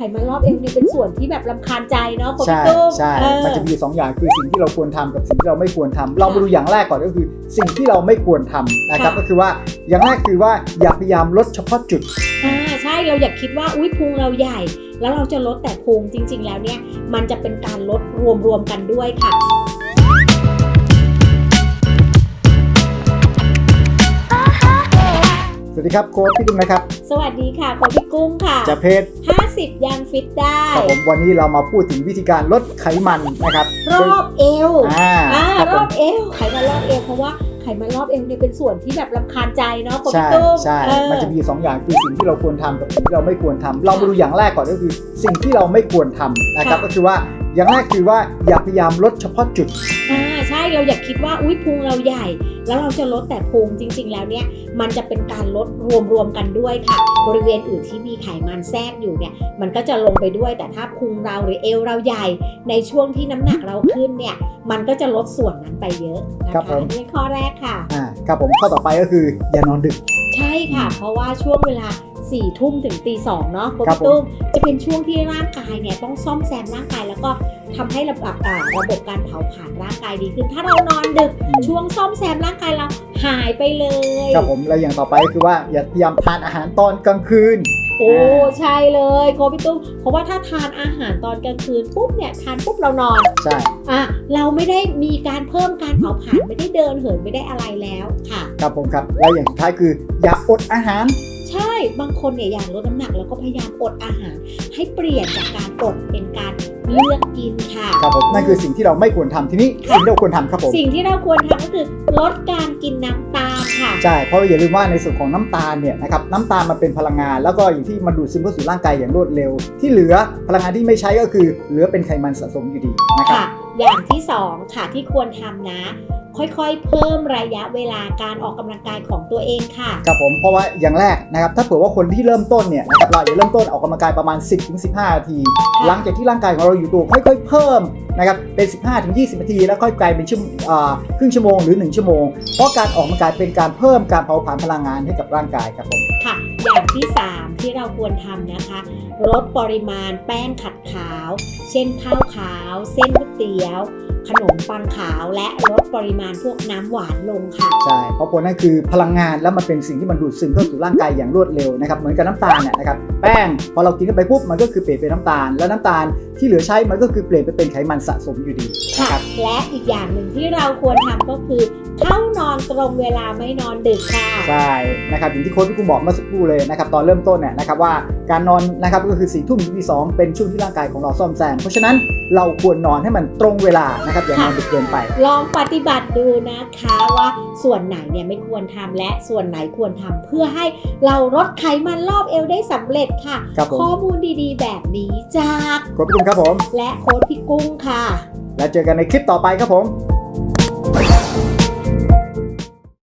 ขมันรอบเอวเนี่ยเป็นส่วนที่แบบลำคาญใจเนาะคุณใช่พี่ตุ้มใช่เออ มันจะมีอยู่สองอย่างคือสิ่งที่เราควรทำกับสิ่งที่เราไม่ควรทำเรามาดูอย่างแรกก่อนก็คือ สิ่งที่เราไม่ควรทำนะครับค่ะ ก็คือว่าอย่างแรกคือว่าอย่าพยายามลดเฉพาะจุด อ่าใช่เราอย่าคิดว่าอุ้ยพุงเราใหญ่ แล้วเราจะลดแต่พุงจริง ๆ แล้วเนี่ย มันจะเป็นการลดรวมๆกันด้วยค่ะ วัสดีครับโค้ชพี่ตุ้มนะครับ สวัสดีค่ะคุณพี่กุ้งค่ะ จะเพจ50 ยังฟิตได้ครับผมวันนี้เรามาพูดถึงวิธีการลดไขมันนะครับ รอบเอวอ่าอ่าครับรผอมบเอวไขมันรอบเอวเพราะว่าไขมันรอบเอวเนี่ยเป็นส่วนที่แบบลำคาญใจเนาะคุณใช่พี่ตุ้มใช่เออมันจะมีอยู่สองอย่างคือสิ่งที่เราควรทำกับสิ่งที่เราไม่ควรทำเรามาดูอย่างแรกก่อนก็คือ สิ่งที่เราไม่ควรทำนะครับค่ะก็คือว่าอย่างแรกคือว่าอย่าพยายามลดเฉพาะจุดอ่า ใช่เราอย่าคิดว่าอุ้ยพุงเราใหญ่ แล้วเราจะลดแต่พุงจริง ๆ แล้วเนี่ยมันจะเป็นการลดรวมๆกันด้วยค่ะ บริเวณอื่นที่มีไขมันแทรกอยู่เนี่ยมันก็จะลงไปด้วยแต่ถ้าพุงเราหรือเอวเราใหญ่ ในช่วงที่น้ำหนักเราขึ้นเนี่ยมันก็จะลดส่วนนั้นไปเยอะนะครัคะบผมอันนี่ข้อแรกค่ะอ่าครับผมข้อต่อไปก็คืออย่านอนดึก ใช่ค่ะ เพราะว่าช่วงเวลา 4ี่ทุ่มถึงตีสองเนาะคุณครับพี่ตุ้มจะเป็นช่วงที่ร่างกายเนี่ยต้องซ่อมแซมร่างกายแล้วก็ทำให้ระบบอ่าระบบการเผาผลาญร่างกายดีขึ้น ถ้าเรานอนดึกอืมช่วงซ่อมแซมร่างกายเราหายไปเลยครับผมแล้วอย่างต่อไปก็คือว่าอย่าพยายามทานอาหารตอนกลางคืนโอ้ใช่เลยโคพี่ตุ้มเพราะว่าถ้าทานอาหารตอนกลางคืนปุ๊บเนี่ยทานปุ๊บเรานอนใช่อะเราไม่ได้มีการเพิ่มการเผาผลาญไม่ได้เดินเหินไม่ได้อะไรแล้วค่ะครับผมครับแล้วอย่างสุดท้ายคืออย่าอดอาหาร ใช่บางคนเนี่ยอยากลดน้ำหนักแล้วก็พยายามอดอาหาร ให้เปลี่ยนจากการอดเป็นการเลือกกินค่ะ ครับผมนั่นคือสิ่งที่เราไม่ควรทำทีนี้สิ่งที่เราควรทำครับผม สิ่งที่เราควรทำก็คือลดการกินน้ำตาลค่ะ ใช่ เพราะอย่าลืมว่าในส่วนของน้ำตาลเนี่ยนะครับน้ำตาลมันเป็นพลังงาน แล้วก็อย่างที่มันดูดซึมเข้าสู่ร่างกายอย่างรวดเร็ว ที่เหลือพลังงานที่ไม่ใช้ก็คือ เหลือเป็นไขมันสะสมอยู่ดีนะครับ ค่ะ อย่างที่สองค่ะที่ควรทำนะ ค่อยๆ เพิ่มระยะเวลาการออกกำลังกายของตัวเองค่ะ ครับผมเพราะว่าอย่างแรกนะครับถ้าเผื่อว่าคนที่เริ่มต้นเนี่ยนะครับเราอาจจะเริ่มต้นออกกำลังกายประมาณ 10-15 นาที หลังจากที่ร่างกายของเราราอยู่ตัวค่อยๆ เพิ่มนะครับเป็น 15-20 นาที แล้วค่อยกลายเป็นชั่วครึ่งชั่วโมงหรือ 1 ชั่วโมง เพราะการออกกำลังกายเป็นการเพิ่มการเผาผลาญพลังงานให้กับร่างกายครับผมค่ะอย่างที่ 3 ที่เราควรทำนะคะ ลดปริมาณแป้งขัดขาว เช่นข้าวขาว เส้นก๋วยเตี๋ยว ขนมปังขาวและลดปริมาณพวกน้ำหวานลงค่ะ ใช่ เพราะผลนั่นคือพลังงานแล้วมันเป็นสิ่งที่มันดูดซึมเข้าสู่ร่างกายอย่างรวดเร็วนะครับ เหมือนกับน้ำตาลเนี่ยนะครับ แป้งพอเรากินเข้าไปปุ๊บมันก็คือเปลี่ยนเป็นน้ำตาล แล้วน้ำตาลที่เหลือใช้มันก็คือเปลี่ยนไปเป็นไขมันสะสมอยู่ดีนะค่ะครับและอีกอย่างหนึ่งที่เราควรทำก็คือเข้าน อนตรงเวลาไม่นอนดึกค่ะ ใช่นะครับอย่างที่โค้ชพี่กุ้งบอกเมื่อสักครู่เลยนะครับตอนเริ่มต้นเนี่ยนะครับว่าการนอนนะครับก็คือ4ี่ทุ่มถึงตีสองเป็นช่วงที่ร่างกายของเราซ่อมแซมเพราะฉะนั้นเราควรนอนให้มันตรงเวลานะครับอย่านอนดึกเกินไป ลองปฏิบัติดูนะคะว่าส่วนไหนเนี่ยไม่ควรทำและส่วนไหนควรทำเพื่อให้เราลดไขมันรอบเอวได้สำเร็จค่ะครับผมข้อมูลดีๆ แบบนี้จากโค้ชพี่กุ้งครับผม และโค้ดพี่กุ้งค่ะ แล้วเจอกันในคลิปต่อไปครับผม